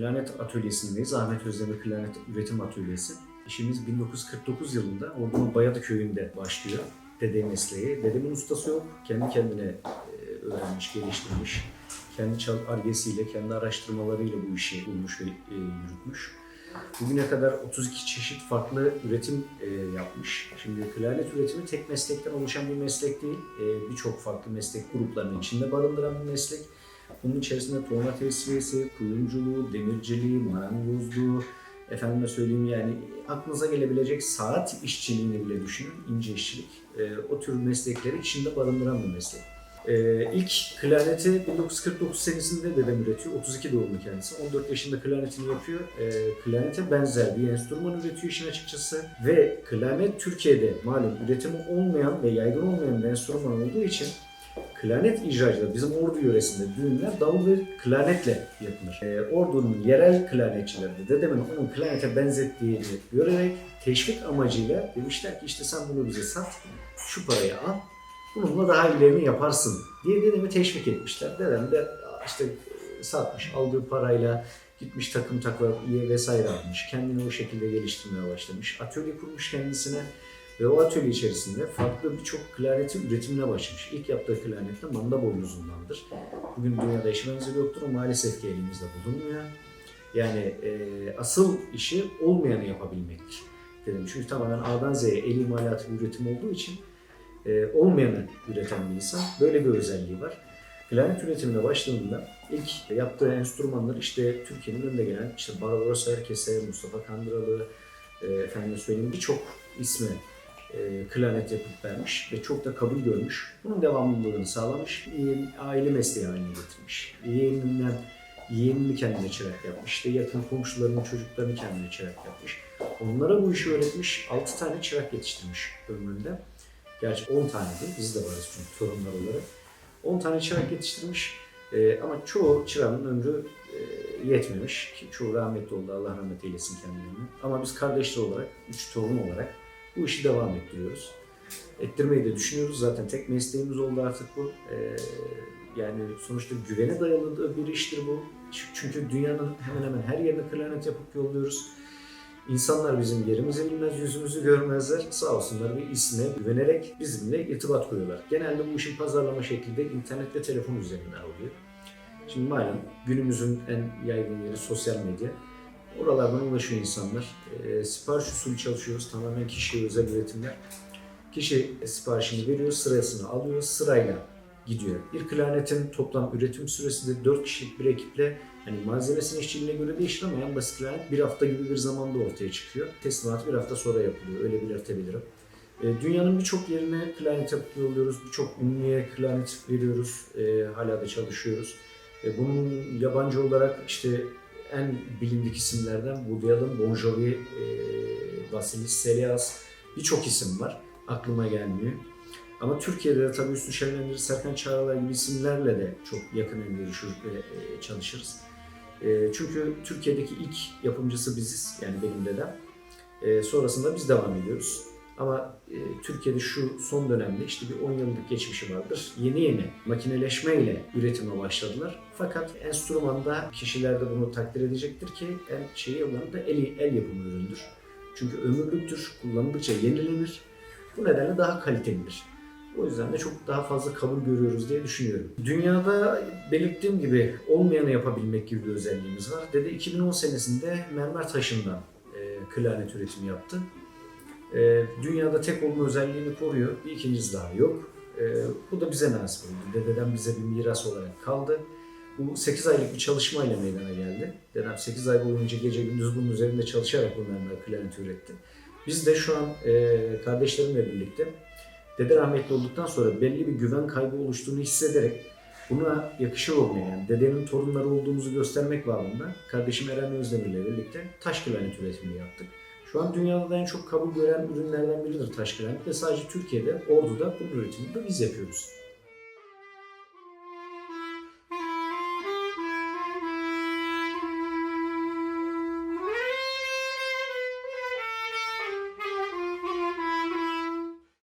Klarnet Atölyesi'ndeyiz. Ahmet Özdemir Klarnet Üretim Atölyesi. İşimiz 1949 yılında Ordu'nun Bayadı köyünde başlıyor. Dede mesleği. Dedemin ustası yok. Kendi kendine e, öğrenmiş, geliştirmiş. Kendi çal argesiyle, kendi araştırmalarıyla bu işi bulmuş ve e, yürütmüş. Bugüne kadar 32 çeşit farklı üretim e, yapmış. Şimdi klarnet üretimi tek meslekten oluşan bir meslek değil. Birçok farklı meslek gruplarının içinde barındıran bir meslek. Bunun içerisinde tohuma tesviyesi, kuyumculuğu, demirciliği, marangozluğu, efendime söyleyeyim yani aklınıza gelebilecek saat işçiliğini bile düşünün, ince işçilik. E, o tür meslekleri içinde barındıran bir meslek. Ee, ilk klarneti 1949 senesinde dedem üretiyor. 32 doğumlu kendisi. 14 yaşında klarnetini yapıyor. Ee, klarnete benzer bir enstrüman üretiyor işin açıkçası. Ve klarnet Türkiye'de malum üretimi olmayan ve yaygın olmayan bir enstrüman olduğu için klarnet icracıları bizim Ordu yöresinde düğünler davul ve klarnetle yapılır. Ee, Ordu'nun yerel klarnetçileri de dedemin onun klarnete benzettiğini görerek teşvik amacıyla demişler ki işte sen bunu bize sat, şu parayı al, bununla daha ilerini yaparsın diye dedemi teşvik etmişler. Dedem de işte satmış, aldığı parayla gitmiş takım takviye vesaire almış. Kendini o şekilde geliştirmeye başlamış. Atölye kurmuş kendisine ve o atölye içerisinde farklı birçok klarnetin üretimine başlamış. İlk yaptığı klarnet de manda boynuzundandır. Bugün dünyada eşi yoktur o maalesef ki elimizde bulunmuyor. Yani e, asıl işi olmayanı yapabilmektir dedim. Çünkü tamamen A'dan Z'ye el imalatı bir üretim olduğu için e, olmayanı üreten bir insan. Böyle bir özelliği var. Klarnet üretimine başladığında ilk yaptığı enstrümanlar işte Türkiye'nin önde gelen işte Barbaros Erkes'e, Mustafa Kandıralı, e, efendim söyleyeyim birçok isme e, klarnet yapıp vermiş ve çok da kabul görmüş. Bunun devamlılığını sağlamış, yeğen- aile mesleği haline getirmiş. Yeğeninden yeğenini kendine çırak yapmış, işte yakın komşularının çocuklarını kendine çırak yapmış. Onlara bu işi öğretmiş, 6 tane çırak yetiştirmiş ömründe. Gerçi 10 tane değil, biz de varız çünkü torunlar olarak. 10 tane çırak yetiştirmiş Ee, ama çoğu çırağın ömrü e, yetmemiş. Ki çoğu rahmetli oldu, Allah rahmet eylesin kendilerini. Ama biz kardeşler olarak, üç torun olarak bu işi devam ettiriyoruz. Ettirmeyi de düşünüyoruz. Zaten tek mesleğimiz oldu artık bu. Ee, yani sonuçta güvene dayalı bir iştir bu. Çünkü dünyanın hemen hemen her yerine klarnet yapıp yolluyoruz. İnsanlar bizim yerimizi bilmez, yüzümüzü görmezler. Sağ olsunlar bir isme güvenerek bizimle irtibat kuruyorlar. Genelde bu işin pazarlama şekli de internet ve telefon üzerinden oluyor. Şimdi malum günümüzün en yaygın yeri sosyal medya. Oralardan ulaşıyor insanlar. E, sipariş usulü çalışıyoruz. Tamamen kişiye özel üretimler. Kişi siparişini veriyor, sırasını alıyor, sırayla gidiyor. Bir klarnetin toplam üretim süresi de 4 kişilik bir ekiple hani malzemesinin işçiliğine göre değişir ama en basit klarnet bir hafta gibi bir zamanda ortaya çıkıyor. Teslimatı bir hafta sonra yapılıyor. Öyle belirtebilirim. E, dünyanın birçok yerine klarnet yapıp yolluyoruz. Birçok ünlüye klarnet veriyoruz. E, hala da çalışıyoruz. E, bunun yabancı olarak işte en bilindik isimlerden Woody Allen, Bon Jovi, e, Vasilis Selias birçok isim var. Aklıma gelmiyor. Ama Türkiye'de de tabii Üstü Şenlendir, Serkan Çağrılar gibi isimlerle de çok yakın görüşür ve e, çalışırız. E, çünkü Türkiye'deki ilk yapımcısı biziz, yani benim dedem. E, sonrasında biz devam ediyoruz. Ama e, Türkiye'de şu son dönemde işte bir 10 yıllık geçmişi vardır. Yeni yeni makineleşmeyle üretime başladılar. Fakat enstrümanda kişiler de bunu takdir edecektir ki en şeyi olan da el, el yapımı üründür. Çünkü ömürlüktür, kullanıldıkça yenilenir. Bu nedenle daha kalitelidir. O yüzden de çok daha fazla kabul görüyoruz diye düşünüyorum. Dünyada belirttiğim gibi olmayanı yapabilmek gibi bir özelliğimiz var. Dede 2010 senesinde mermer taşından e, klarnet üretimi yaptı. E, dünyada tek olma özelliğini koruyor. Bir ikincisi daha yok. E, bu da bize nasip oldu. Dededen bize bir miras olarak kaldı. Bu 8 aylık bir çalışmayla meydana geldi. Dedem 8 ay boyunca gece gündüz bunun üzerinde çalışarak mermer klarneti üretti. Biz de şu an e, kardeşlerimle birlikte Dede rahmetli olduktan sonra belli bir güven kaybı oluştuğunu hissederek buna yakışır olmayan, yani dedenin torunları olduğumuzu göstermek bağlamında kardeşim Eren Özdemir'le birlikte taş klarnet üretimini yaptık. Şu an dünyada da en çok kabul gören ürünlerden biridir taş klarnet ve sadece Türkiye'de, Ordu'da bunun üretimini de biz yapıyoruz.